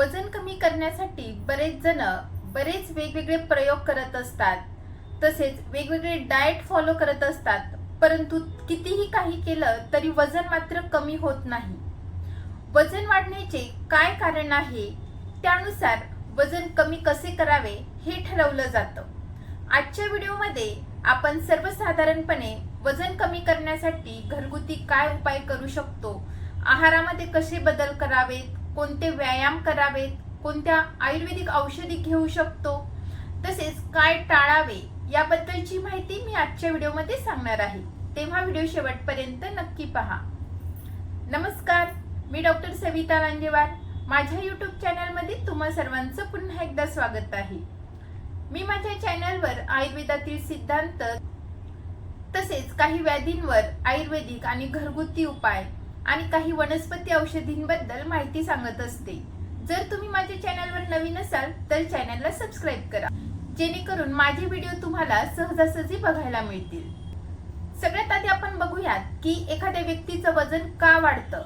वजन कमी करण्यासाठी बरेच जण बरेच वेगवेगळे प्रयोग करत असतात. तसेच वेगवेगळे डाएट फॉलो करत असतात. परंतु कितीही काही केलं तरी वजन मात्र कमी होत नाही. वजन वाढण्याचे काय कारण आहे? त्यानुसार वजन कमी कसे करावे हे ठरवलं जातं. आजच्या व्हिडिओमध्ये आपण सर्वसाधारणपणे वजन कमी करण्यासाठी घरगुती काय उपाय करू शकतो? आहारामध्ये कसे बदल करावेत? कोणते व्यायाम करावेत कोणत्या आयुर्वेदिक औषधी घेऊ शकतो तसेच काय टाळावे याबद्दलची माहिती मी आजच्या व्हिडिओमध्ये सांगणार आहे. तेव्हा व्हिडिओ शेवटपर्यंत नक्की पहा. नमस्कार मी डॉक्टर सविता लांजेवार माझ्या यूट्यूब चॅनलमध्ये तुम्हा सर्वांचं पुन्हा एकदा स्वागत आहे. मी माझ्या चॅनलवर आयुर्वेदातील सिद्धांत तसेच काही व्याधींवर आयुर्वेदिक आणि घरगुती उपाय आणि काही वनस्पती औषधींबद्दल माहिती सांगत असते. जर तुम्ही माझ्या चॅनलवर नवीन असाल तर चॅनलला सबस्क्राईब करा. जेणेकरून माझे व्हिडिओ तुम्हाला सहजासहजी बघायला मिळतील. सगळ्यात आधी आपण बघूयात की एखाद्या व्यक्तीचं वजन का वाढतं?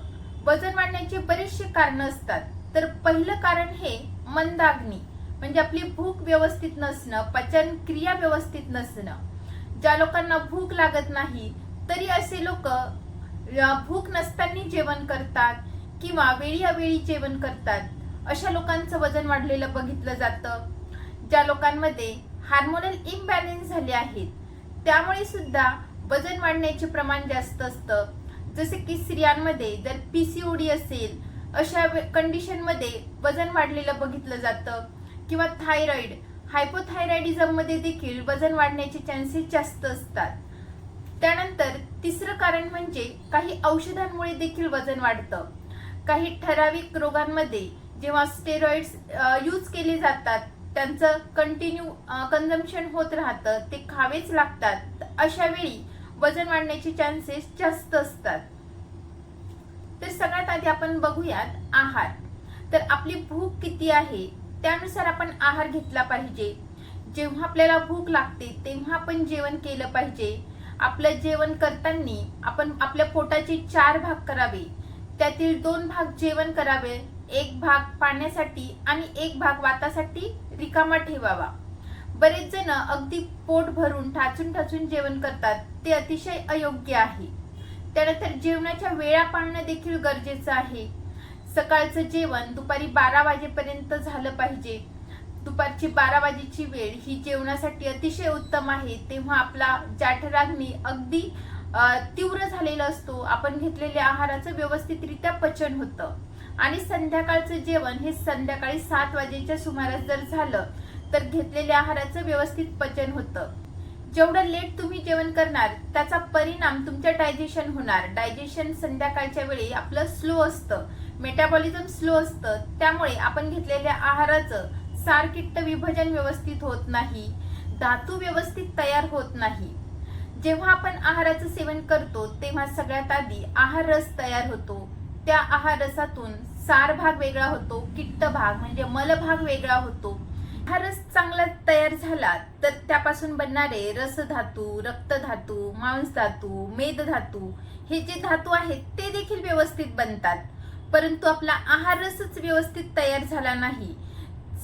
वजन वाढण्याचे बरेचसे कारण असतात. तर पहिलं कारण हे मंदाग्नी म्हणजे आपली भूक व्यवस्थित नसणं पचन क्रिया व्यवस्थित नसणं. ज्या लोकांना भूक लागत नाही तरी असे लोक भूक नसताना जेवण करतात किंवा वेळी अवेळी जेवण करतात. अशा लोकांचं वजन वाढलेलं बघितलं जातं. ज्या लोकांमध्ये हार्मोनल इम्बॅलेन्स झाले आहेत त्यामुळे सुद्धा वजन वाढण्याचे प्रमाण जास्त असतं. जसे की स्त्रियांमध्ये जर पी सी ओ डी असेल अशा कंडिशनमध्ये वजन वाढलेलं बघितलं जातं. किंवा थायरॉईड हायपोथायरॉइडिझममध्ये देखील वजन वाढण्याचे चान्सेस जास्त असतात. त्यानंतर तिसरं कारण म्हणजे काही औषधांमुळे देखील वजन वाढतं. काही ठराविक रोगांमध्ये जेव्हा स्टेरॉइड्स यूज केले जातात त्यांचं कंटिन्यू कन्झम्पशन होत राहतं ते खावेच लागतात. अशा वेळी वजन वाढण्याचे चान्सेस जास्त असतात. तर सगळ्यात आधी आपण बघूयात आहार. तर आपली भूक किती आहे त्यानुसार आपण आहार घेतला पाहिजे. जेव्हा आपल्याला भूक लागते तेव्हा आपण जेवण केलं पाहिजे. आपलं जेवण करताना आपण आपल्या पोटाचे चार भाग करावे. त्यातील दोन भाग जेवण करावे. एक भाग पाण्यासाठी आणि एक भाग वातासाठी रिकामा ठेवावा. बरेच जण अगदी पोट भरून ठाचून ठाचून जेवण करतात. ते अतिशय अयोग्य आहे. त्यानंतर जेवणाच्या वेळा पाळणं देखील गरजेचं आहे. सकाळचं जेवण दुपारी बारा वाजेपर्यंत झालं पाहिजे. दुपारची बारा वाजेची वेळ ही जेवणासाठी अतिशय उत्तम आहे. तेव्हा आपला जाठराग्नी अगदी तीव्र झालेला असतो. आपण घेतलेल्या आहाराचं व्यवस्थितरित्या पचन होतं. आणि संध्याकाळचं जेवण हे संध्याकाळी सात वाजेच्या सुमारास जर झालं तर घेतलेल्या आहाराचं व्यवस्थित पचन होतं. जेवढं लेट तुम्ही जेवण करणार त्याचा परिणाम तुमच्या डायजेशन होणार. डायजेशन संध्याकाळच्या वेळी आपलं स्लो असतं. मेटाबॉलिझम स्लो असतं. त्यामुळे आपण घेतलेल्या आहाराचं सारकिट्ट विभजन व्यवस्थित होत नाही धातू व्यवस्थित तयार होत नाही. जेव्हा आपण आहाराचं सेवन करतो तेव्हा सगळ्यात आधी आहार रस तयार होतो. त्या आहार रसातून सार भाग वेगळा होतो किट्ट भाग म्हणजे मल भाग वेगळा होतो. हा रस चांगला तयार झाला तर त्यापासून बनणारे रस धातू रक्त धातू मांस धातू मेद मेदधातू हे जे धातू आहेत ते देखील व्यवस्थित बनतात. परंतु आपला आहार रसच व्यवस्थित तयार झाला नाही.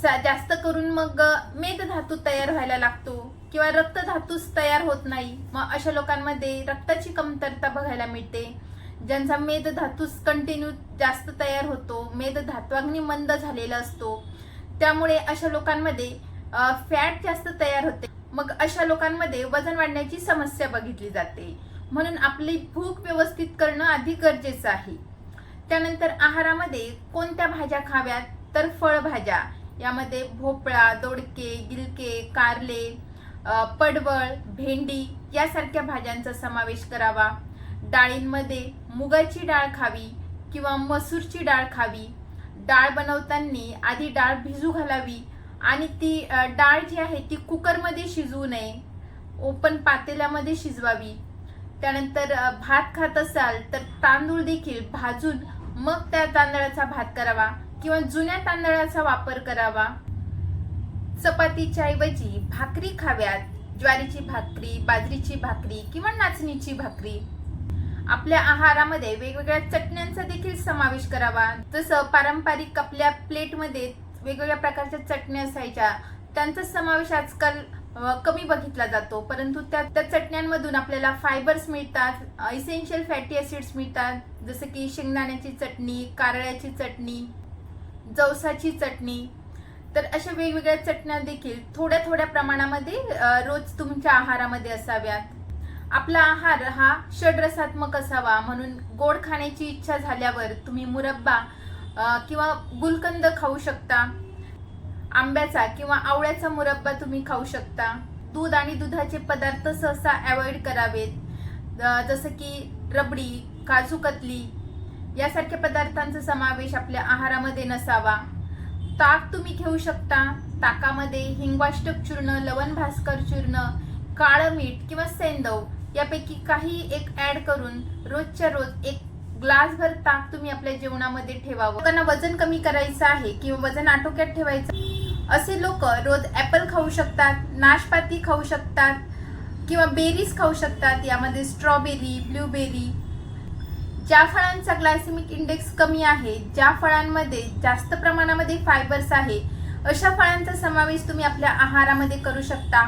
जास्त करून मग मेदधातू तयार व्हायला लागतो किंवा रक्तधातूच तयार होत नाही. मग अशा लोकांमध्ये रक्ताची कमतरता बघायला मिळते. ज्यांचा मेदधातूच कंटिन्यू जास्त तयार होतो मेदधात्वाग्नी मंद झालेला असतो. त्यामुळे अशा लोकांमध्ये फॅट जास्त तयार होते. मग अशा लोकांमध्ये वजन वाढण्याची समस्या बघितली जाते. म्हणून आपली भूक व्यवस्थित करणं अधिक गरजेचं आहे. त्यानंतर आहारामध्ये कोणत्या भाज्या खाव्यात? तर फळभाज्या. यामध्ये भोपळा दोडके गिलके कारले पडवळ भेंडी यासारख्या भाज्यांचा समावेश करावा. डाळींमध्ये मुगाची डाळ खावी किंवा मसूरची डाळ खावी. डाळ बनवताना आधी डाळ भिजू घालावी आणि ती डाळ जी आहे ती कुकरमध्ये शिजवू नये. ओपन पातेल्यामध्ये शिजवावी. त्यानंतर भात खात असाल तर तांदूळ देखील भाजून मग त्या तांदळाचा भात करावा. किंवा जुन्या तांदळाचा वापर करावा. चपातीच्या ऐवजी भाकरी खाव्यात. ज्वारीची भाकरी बाजरीची भाकरी किंवा नाचणीची भाकरी. आपल्या आहारामध्ये वेगवेगळ्या चटण्यांचा देखील समावेश करावा. जसं पारंपरिक आपल्या प्लेटमध्ये वेगवेगळ्या प्रकारच्या चटण्या असायच्या. त्यांचा समावेश आजकाल कमी बघितला जातो. परंतु त्या त्या चटण्यांमधून आपल्याला फायबर्स मिळतात. इसेन्शियल फॅटी ऍसिड्स मिळतात. जसं की शेंगदाण्याची चटणी कारळ्याची चटणी. जवसाची चटणी. तर अशा वेगवेगळ्या चटण्या देखील थोड्या थोड्या प्रमाणामध्ये रोज तुमच्या आहारामध्ये असाव्यात. आपला आहार हा षड्रसात्मक असावा म्हणून गोड खाण्याची इच्छा झाल्यावर तुम्ही मुरब्बा किंवा गुलकंद खाऊ शकता. आंब्याचा किंवा आवळ्याचा मुरब्बा तुम्ही खाऊ शकता. दूध आणि दुधाचे पदार्थ सहसा अवॉइड करावेत. जसं की रबडी काजू कतली यासारख्या पदार्थांचा समावेश आपल्या आहारामध्ये नसावा. ताक तुम्ही घेऊ शकता. ताकामध्ये हिंगवाष्टक चूर्ण लवण भास्कर चूर्ण काळं मीठ किंवा सेंदव यापैकी काही एक ऍड करून रोजच्या रोज एक ग्लासभर ताक तुम्ही आपल्या जेवणामध्ये ठेवावं. त्यांना वजन कमी करायचं आहे किंवा वजन आटोक्यात ठेवायचं असे लोक रोज ऍपल खाऊ शकतात नाशपाती खाऊ शकतात किंवा बेरीज खाऊ शकतात. यामध्ये स्ट्रॉबेरी ब्लूबेरी ज्या फळांचा ग्लायसेमिक इंडेक्स कमी आहे ज्या फळांमध्ये जास्त प्रमाणामध्ये फायबर्स आहे अशा फळांचा समावेश तुम्ही आपल्या आहारामध्ये करू शकता.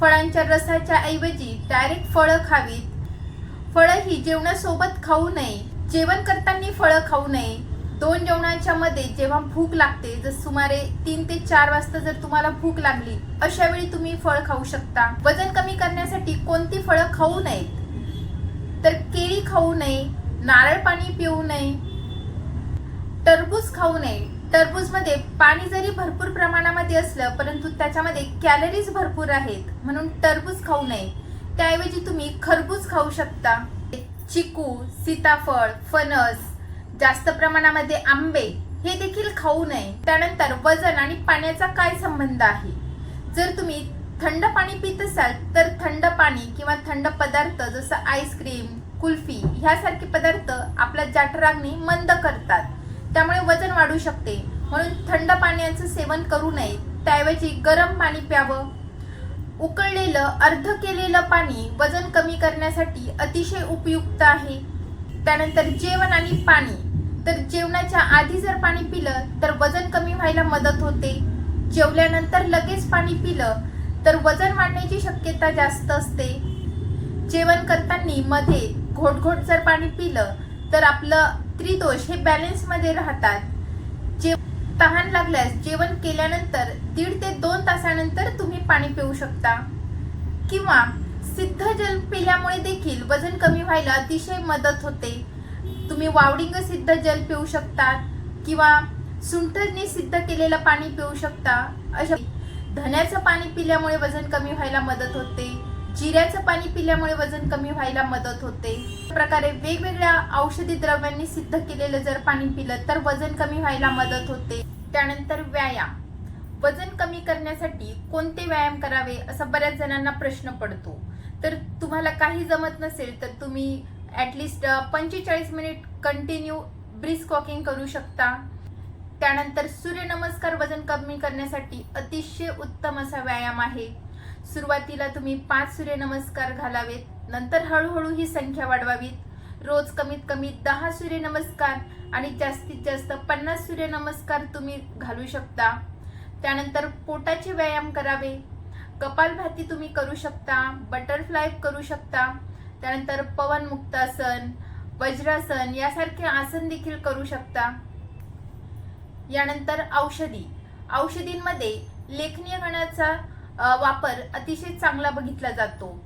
फळांच्या रसाच्या ऐवजी डायरेक्ट फळं खावीत. फळं ही जेवणासोबत खाऊ नये. जेवण करताना फळं खाऊ नये. दोन जेवणाच्या मध्ये जेव्हा भूक लागते जर सुमारे तीन ते चार वाजता जर तुम्हाला भूक लागली अशा वेळी तुम्ही फळ खाऊ शकता. वजन कमी करण्यासाठी कोणती फळं खाऊ नयेत? तर केळी खाऊ नये. नारळ पाणी पिऊ नये टरबूज खाऊ नये. टरबूजमध्ये पाणी जरी भरपूर प्रमाणामध्ये असलं परंतु त्याच्यामध्ये कॅलरीज भरपूर आहेत. म्हणून टरबूज खाऊ नये. त्याऐवजी तुम्ही खरबूज खाऊ शकता. चिकू सीताफळ फणस जास्त प्रमाणामध्ये आंबे हे देखील खाऊ नये. त्यानंतर वजन आणि पाण्याचा काय संबंध आहे? जर तुम्ही थंड पाणी पित असाल तर थंड पाणी किंवा थंड पदार्थ जसं आईस्क्रीम कुल्फी ह्यासारखे पदार्थ आपल्या जाठराग्नी मंद करतात. त्यामुळे वजन वाढू शकते. म्हणून थंड पाण्याचं सेवन करू नये. त्याऐवजी गरम पाणी प्यावं. उकळलेलं अर्ध केलेलं पाणी वजन कमी करण्यासाठी अतिशय उपयुक्त आहे. त्यानंतर जेवण आणि पाणी. तर जेवणाच्या आधी जर पाणी पिलं तर वजन कमी व्हायला मदत होते. जेवल्यानंतर लगेच पाणी पिलं तर वजन वाढण्याची शक्यता जास्त असते. जेवण करताना मध्ये घोटघोट जर पाणी पिलं तर आपलं त्रिदोष हे बॅलेन्समध्ये राहतात. जे तहान लागल्यास जेवण केल्यानंतर दीड ते दोन तासानंतर तुम्ही पाणी पिऊ शकता. किंवा सिद्ध जल पिल्यामुळे देखील वजन कमी व्हायला अतिशय मदत होते. तुम्ही वावडिंग सिद्ध जल पिऊ शकतात किंवा सुंठरने सिद्ध केलेलं पाणी पिऊ शकता. अशा धन्याचं पाणी पिल्यामुळे वजन कमी व्हायला मदत होते. जिऱ्याचं पाणी पिल्यामुळे वजन कमी व्हायला मदत होते. प्रकारे वेगवेगळ्या औषधी द्रव्यांनी सिद्ध केलेलं जर पाणी पिलं तर वजन कमी व्हायला मदत होते. त्यानंतर व्यायाम. वजन कमी करण्यासाठी कोणते व्यायाम करावे असा बऱ्याच जणांना प्रश्न पडतो. तर तुम्हाला काही जमत नसेल तर तुम्ही ॲटलिस्ट पंचेचाळीस मिनिट कंटिन्यू ब्रिस्क वॉकिंग करू शकता. त्यानंतर सूर्यनमस्कार वजन कमी करण्यासाठी अतिशय उत्तम असा व्यायाम आहे. सुरुवातीला तुम्ही पाच सूर्यनमस्कार घालावेत नंतर हळूहळू ही संख्या वाढवावीत. रोज कमीत कमी दहा सूर्यनमस्कार आणि जास्तीत जास्त पन्नास सूर्यनमस्कार तुम्ही घालू शकता. त्यानंतर पोटाचे व्यायाम करावे. कपालभाती तुम्ही करू शकता बटरफ्लाय करू शकता. त्यानंतर पवनमुक्तासन वज्रासन यासारखे आसन देखील करू शकता. यानंतर औषधी. औषधींमध्ये लेखनीय गणाचा वापर अतिशय चांगला बघितला जातो.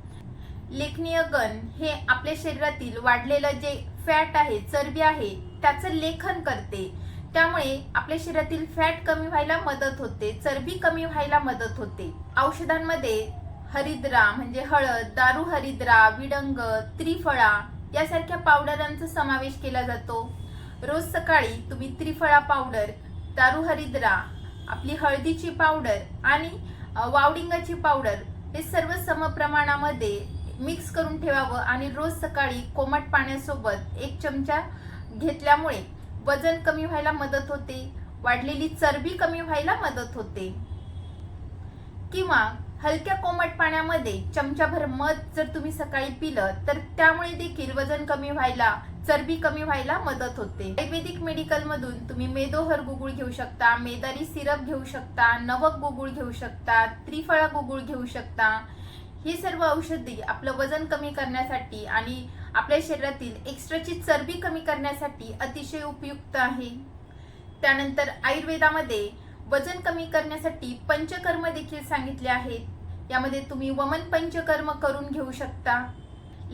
लेखनीय गण हे आपल्या शरीरातील वाढलेलं जे फॅट आहे चरबी आहे त्याचं लेखन करते. त्यामुळे आपल्या शरीरातील फॅट कमी व्हायला मदत होते चरबी कमी व्हायला मदत होते. औषधांमध्ये हरिद्रा म्हणजे हळद दारू हरिद्रा विडंग त्रिफळा यासारख्या पावडरांचा समावेश केला जातो. रोज सकाळी तुम्ही त्रिफळा पावडर दारू हरिद्रा आपली हळदीची पावडर आणि वावडिंगाची पावडर हे सर्व समप्रमाणामध्ये मिक्स करून ठेवावं आणि रोज सकाळी कोमट पाण्यासोबत एक चमचा घेतल्यामुळे वजन कमी व्हायला मदत होते वाढलेली चरबी कमी व्हायला मदत होते. किंवा हलक्या कोमट पाण्यामध्ये चमचाभर मध जर तुम्ही सकाळी पिलं तर त्यामुळे देखील वजन कमी व्हायला चरबी कमी व्हायला मदत होते. आयुर्वेदिक मेडिकल मधून तुम्ही मेदोहर गुगुळ घेऊ शकता मेदारी सिरप घेऊ शकता नवक गुगुळ घेऊ शकता त्रिफळा गुगुळ घेऊ शकता. ही सर्व औषधी आपलं वजन कमी करण्यासाठी आणि आपल्या शरीरातील एक्स्ट्राची चरबी कमी करण्यासाठी अतिशय उपयुक्त आहे. त्यानंतर आयुर्वेदामध्ये वजन कमी करण्यासाठी पंचकर्म देखील सांगितले आहेत. यामध्ये तुम्ही वमन पंचकर्म करून घेऊ शकता.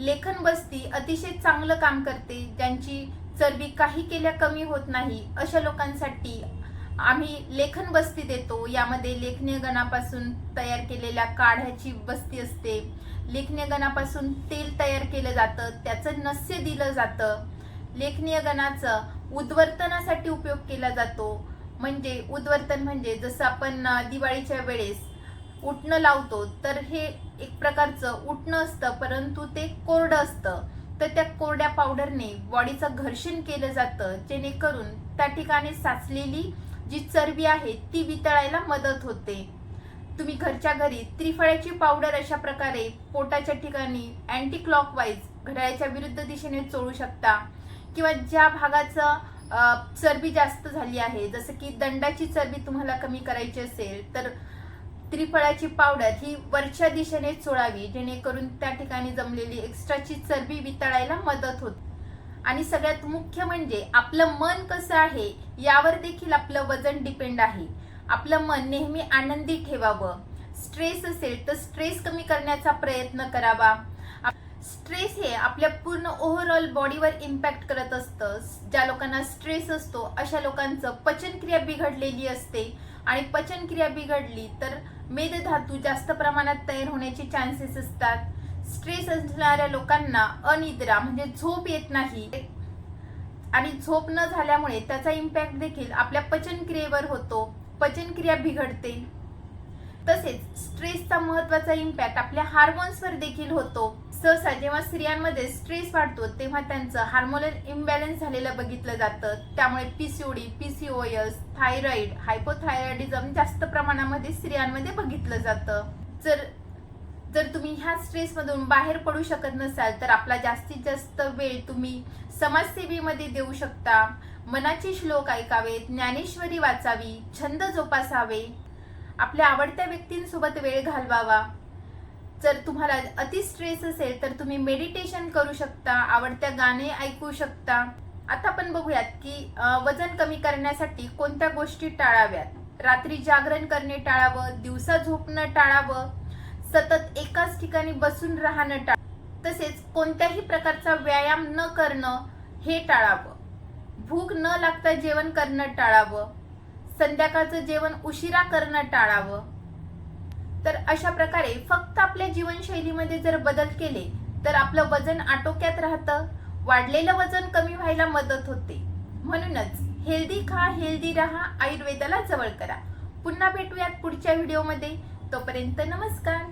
लेखन बस्ती अतिशय चांगलं काम करते ज्यांची चरबी काही केल्या कमी होत नाही अशा लोकांसाठी आम्ही लेखन बस्ती देतो. यामध्ये लेखनीय गणापासून तयार केलेल्या काढ्याची बस्ती असते. लेखनीय गणापासून तेल तयार केलं जातं त्याचं नस्य दिलं जातं. लेखनीय गणाचं उद्वर्तनासाठी उपयोग केला जातो. म्हणजे उद्वर्तन म्हणजे जसं आपण दिवाळीच्या वेळेस उठणं लावतो तर हे एक प्रकारचं उठणं असतं परंतु ते कोरडं असतं. तर त्या कोरड्या पावडरने बॉडीचं घर्षण केलं जातं जेणेकरून त्या ठिकाणी साचलेली जी चरबी आहे ती वितळायला मदत होते. तुम्ही घरच्या घरी त्रिफळ्याची पावडर अशा प्रकारे पोटाच्या ठिकाणी अँटी क्लॉकवाईज घड्याळाच्या विरुद्ध दिशेने चोळू शकता किंवा ज्या भागाचं चरबी जास्त झाली आहे जसं की दंडाची चरबी तुम्हाला कमी करायची असेल तर त्रिफळाची पावडर ही वरच्या दिशेने चोळावी जेणेकरून त्या ठिकाणी जमलेली एक्स्ट्राची चरबी वितळायला मदत होते. आणि सगळ्यात मुख्य म्हणजे आपलं मन कसं आहे यावर देखील आपलं वजन डिपेंड आहे. आपलं मन नेहमी आनंदी ठेवावं. स्ट्रेस असेल तर स्ट्रेस कमी करण्याचा प्रयत्न करावा. स्ट्रेस हे आपल्या पूर्ण ओव्हरऑल बॉडीवर इम्पॅक्ट करत असतं. ज्या लोकांना स्ट्रेस असतो अशा लोकांचं पचनक्रिया बिघडलेली असते. आणि पचनक्रिया बिघडली तर मेदधातू जास्त प्रमाणात तयार होण्याचे चान्सेस असतात. स्ट्रेस असणाऱ्या लोकांना अनिद्रा म्हणजे झोप येत नाही. आणि झोप न झाल्यामुळे त्याचा इम्पॅक्ट देखील आपल्या पचनक्रियेवर होतो. पचनक्रिया बिघडते. तसेच स्ट्रेसचा महत्त्वाचा इम्पॅक्ट आपल्या हार्मोन्सवर देखील होतो. सहसा जेव्हा स्त्रियांमध्ये स्ट्रेस वाढतो तेव्हा त्यांचं हार्मोनल इम्बॅलन्स झालेलं बघितलं जातं. त्यामुळे पीसीओडी पीसीओएस थायरॉइड हायपोथायरॉइडिझम जास्त प्रमाणामध्ये स्त्रियांमध्ये बघितलं जातं. जर जर तुम्ही ह्या स्ट्रेसमधून बाहेर पडू शकत नसाल तर आपला जास्तीत जास्त वेळ तुम्ही समाजसेवेमध्ये देऊ शकता. मनाचे श्लोक ऐकावे ज्ञानेश्वरी वाचावी छंद जोपासावे. आपल्या आवडत्या व्यक्तींसोबत वेळ घालवावा. जर तुम्हाला अति स्ट्रेस असेल तर तुम्ही मेडिटेशन करू शकता आवडत्या गाणे ऐकू शकता. आता आपण बघूयात की वजन कमी करण्यासाठी कोणत्या गोष्टी टाळाव्यात? रात्री जागरण करणे टाळावं दिवसा झोपणं टाळावं सतत एकाच ठिकाणी बसून राहणं टाळ तसेच कोणत्याही प्रकारचा व्यायाम न करणं हे टाळावं. भूक न लागता जेवण करणं टाळावं. संध्याकाळचं जेवण उशिरा करणं टाळावं. तर अशा प्रकारे फक्त आपल्या जीवनशैलीमध्ये जर बदल केले तर आपलं वजन आटोक्यात राहतं वाढलेलं वजन कमी व्हायला मदत होते. म्हणूनच हेल्दी खा हेल्दी राहा आयुर्वेदाला जवळ करा. पुन्हा भेटूयात पुढच्या व्हिडिओमध्ये तोपर्यंत नमस्कार.